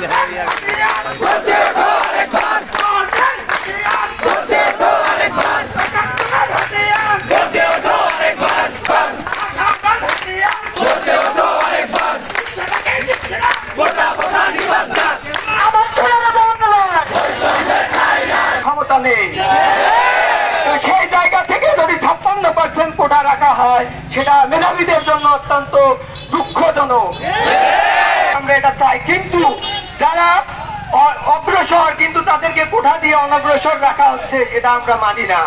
হ্যাঁ, হ্যাঁ, হ্যাঁ। সেই জায়গা থেকে যদি ছাপ্পান্ন পার্সেন্ট কোটা রাখা হয়, সেটা মেধাবীদের জন্য অত্যন্ত দুঃখজনক। আমরা এটা চাই, কিন্তু যারা অগ্রসর কিন্তু তাদেরকে কোঠা দিয়ে অনগ্রসর রাখা হচ্ছে এটা আমরা মানি না।